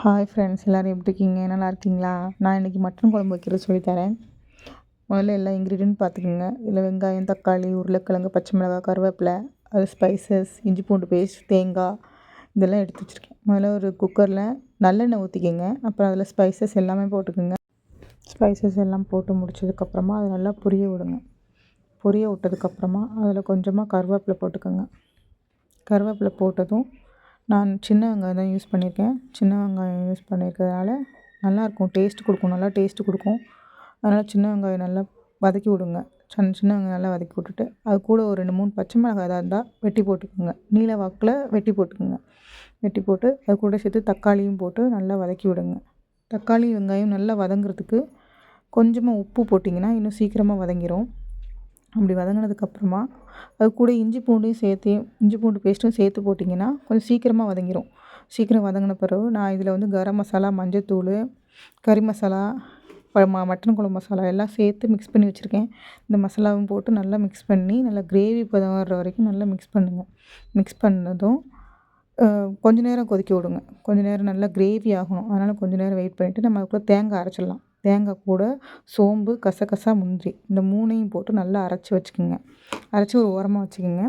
Hi friends எல்லோரும் எப்படி இருக்கீங்க? நல்லா இருக்கீங்களா? நான் இன்றைக்கி மட்டன் குழம்பு வைக்கிறது சொல்லித்தரேன் முதல்ல எல்லா இன்க்ரீடியன்ட் பார்த்துக்குங்க. இதில் வெங்காயம் தக்காளி உருளைக்கிழங்கு பச்சை மிளகாய் கருவேப்பிலை அது ஸ்பைசஸ் இஞ்சி பூண்டு பேஸ்ட் தேங்காய் இதெல்லாம் எடுத்து வச்சுருக்கேன். முதல்ல ஒரு குக்கரில் நல்லெண்ணெய் ஊற்றிக்கோங்க அப்புறம் அதில் ஸ்பைசஸ் எல்லாமே போட்டுக்கோங்க. ஸ்பைசஸ் எல்லாம் போட்டு முடிச்சதுக்கப்புறமா அதை நல்லா பொரிய விடுங்க. பொரிய விட்டதுக்கப்புறமா அதில் கொஞ்சமாக கருவேப்பிலை போட்டுக்கோங்க. கருவேப்பிலை போட்டதும் நான் சின்ன வெங்காயம் தான் யூஸ் பண்ணியிருக்கேன். சின்ன வெங்காயம் யூஸ் பண்ணியிருக்கிறதுனால நல்லாயிருக்கும். டேஸ்ட்டு கொடுக்கும். நல்லா டேஸ்ட்டு கொடுக்கும். அதனால் சின்ன வெங்காயம் நல்லா வதக்கி விடுங்க. சின்ன சின்ன வெங்காயம் நல்லா வதக்கி விட்டுட்டு அது கூட ஒரு ரெண்டு மூணு பச்சை மிளகாய் எதாவது இருந்தால் வெட்டி போட்டுக்கோங்க. நீல வாக்கில் வெட்டி போட்டுக்கோங்க. வெட்டி போட்டு அது கூட சேர்த்து தக்காளியும் போட்டு நல்லா வதக்கி விடுங்க. தக்காளி வெங்காயம் நல்லா வதங்குறதுக்கு கொஞ்சமாக உப்பு போட்டிங்கன்னா இன்னும் சீக்கிரமாக வதங்கிடும் அப்படி வதங்கினதுக்கப்புறமா அது கூட இஞ்சி பூண்டையும் சேர்த்து இஞ்சி பூண்டு பேஸ்ட்டும் சேர்த்து போட்டிங்கன்னா கொஞ்சம் சீக்கிரமாக வதங்கிடும் சீக்கிரம் வதங்கின பிறகு நான் இதில் வந்து கரம் மசாலா மஞ்சத்தூள் கறி மசாலா ம மட்டன் குழம்பு மசாலா எல்லாம் சேர்த்து மிக்ஸ் பண்ணி வச்சுருக்கேன். இந்த மசாலாவும் போட்டு நல்லா மிக்ஸ் பண்ணி நல்லா கிரேவி பதம் வர்ற வரைக்கும் நல்லா மிக்ஸ் பண்ணுங்கள் மிக்ஸ் பண்ணதும் கொஞ்ச நேரம் கொதிக்க விடுங்க. கொஞ்ச நேரம் நல்லா கிரேவி ஆகணும். அதனால் கொஞ்ச நேரம் வெயிட் பண்ணிவிட்டு நம்ம அதுக்குள்ளே தேங்காய் அரைச்சிடலாம். தேங்காய் கூட சோம்பு கசகசா முந்திரி. இந்த மூணையும் போட்டு நல்லா அரைச்சி வச்சுக்கோங்க. அரைச்சி ஒரு ஓரமாக வச்சுக்கோங்க.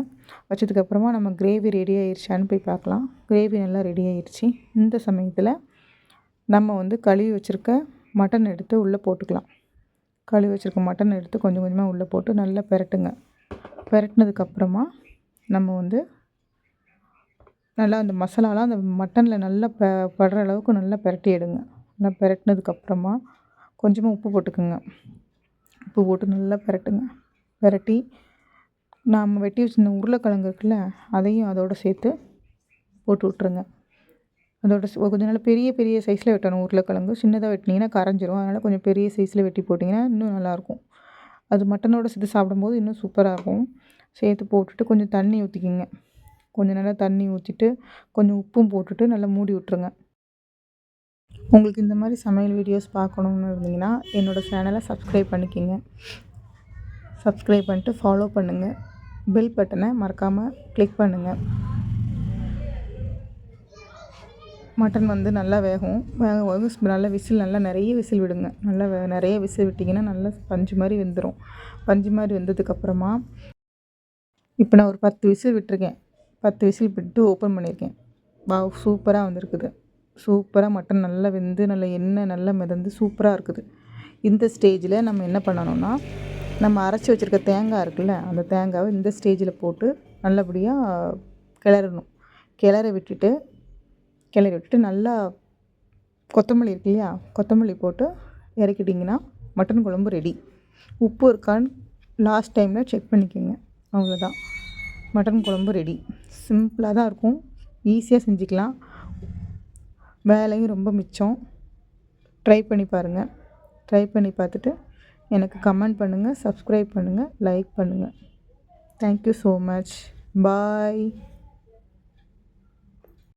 வச்சதுக்கப்புறமா நம்ம கிரேவி ரெடி ஆயிடுச்சான்னு போய் பார்க்கலாம். கிரேவி நல்லா ரெடி ஆயிடுச்சு இந்த சமயத்தில் நம்ம வந்து கழுவி வச்சுருக்க மட்டன் எடுத்து உள்ளே போட்டுக்கலாம். கழுவி வச்சுருக்க மட்டன் எடுத்து கொஞ்சம் கொஞ்சமாக உள்ளே போட்டு நல்லா பெரட்டுங்க. பெரட்டினதுக்கப்புறமா நம்ம வந்து நல்லா அந்த மசாலாலாம் அந்த மட்டனில் நல்லா ப படுற அளவுக்கு நல்லா பெரட்டி எடுங்க. நல்லா பெரட்டினதுக்கப்புறமா கொஞ்சமாக உப்பு போட்டுக்கோங்க. உப்பு போட்டு நல்லா பெரட்டுங்க. பெரட்டி நாம் வெட்டி வச்சுருந்த உருளைக்கிழங்கு இருக்குல்ல அதையும் அதோடு சேர்த்து போட்டு விட்ருங்க அதோட கொஞ்சம் நல்லா பெரிய பெரிய சைஸில் வெட்டணும் உருளைக்கிழங்கு. சின்னதாக வெட்டினீங்கன்னா கரைஞ்சிரும். அதனால் கொஞ்சம் பெரிய சைஸில் வெட்டி போட்டிங்கன்னா இன்னும் நல்லாயிருக்கும். அது மட்டனோடு சேர்த்து சாப்பிடும்போது இன்னும் சூப்பராக இருக்கும். சேர்த்து போட்டுட்டு கொஞ்சம் தண்ணி ஊற்றிக்கிங்க கொஞ்சம் நல்லா தண்ணி ஊற்றிட்டு கொஞ்சம் உப்பும் போட்டுட்டு நல்லா மூடி விட்ருங்க உங்களுக்கு இந்த மாதிரி சமையல் வீடியோஸ் பார்க்கணுன்னு இருந்தீங்கன்னா என்னோடய சேனலை சப்ஸ்கிரைப் பண்ணிக்கோங்க. சப்ஸ்கிரைப் பண்ணிட்டு ஃபாலோ பண்ணுங்கள் பெல் பட்டனை மறக்காமல் கிளிக் பண்ணுங்கள் மட்டன் வந்து நல்லா வேகும். வேக வேக நல்லா விசில் நல்லா நிறைய விசில் விடுங்க. நல்லா வே நிறைய விசில் விட்டிங்கன்னா நல்லா பஞ்சு மாதிரி வெந்துடும் பஞ்சு மாதிரி வெந்ததுக்கப்புறமா இப்போ நான் ஒரு பத்து விசில் விட்டுருக்கேன். பத்து விசில் விட்டு ஓப்பன் பண்ணியிருக்கேன் வா சூப்பராக வந்திருக்குது. சூப்பராக மட்டன் நல்லா வெந்து நல்லா எண்ணெய் நல்லா மிதந்து சூப்பராக இருக்குது. இந்த ஸ்டேஜில் நம்ம என்ன பண்ணணும்னா நம்ம அரைச்சி வச்சுருக்க தேங்காய் இருக்குல்ல அந்த தேங்காவை இந்த ஸ்டேஜில் போட்டு நல்லபடியாக கிளறணும். கிளற விட்டுட்டு கிளறி விட்டுட்டு நல்லா கொத்தமல்லி இருக்கு இல்லையா கொத்தமல்லி போட்டு இறக்கிட்டிங்கன்னா மட்டன் குழம்பு ரெடி உப்பு இருக்கான்னு லாஸ்ட் டைமில் செக் பண்ணிக்கோங்க. அவ்வளோதான் மட்டன் குழம்பு ரெடி சிம்பிளாக தான் இருக்கும். ஈஸியாக செஞ்சுக்கலாம். வேலையும் ரொம்ப மிச்சம். ட்ரை பண்ணி பாருங்கள் ட்ரை பண்ணி பார்த்துட்டு எனக்கு கமெண்ட் பண்ணுங்கள் சப்ஸ்கிரைப் பண்ணுங்கள் லைக் பண்ணுங்கள் தேங்க்யூ ஸோ மச் பாய்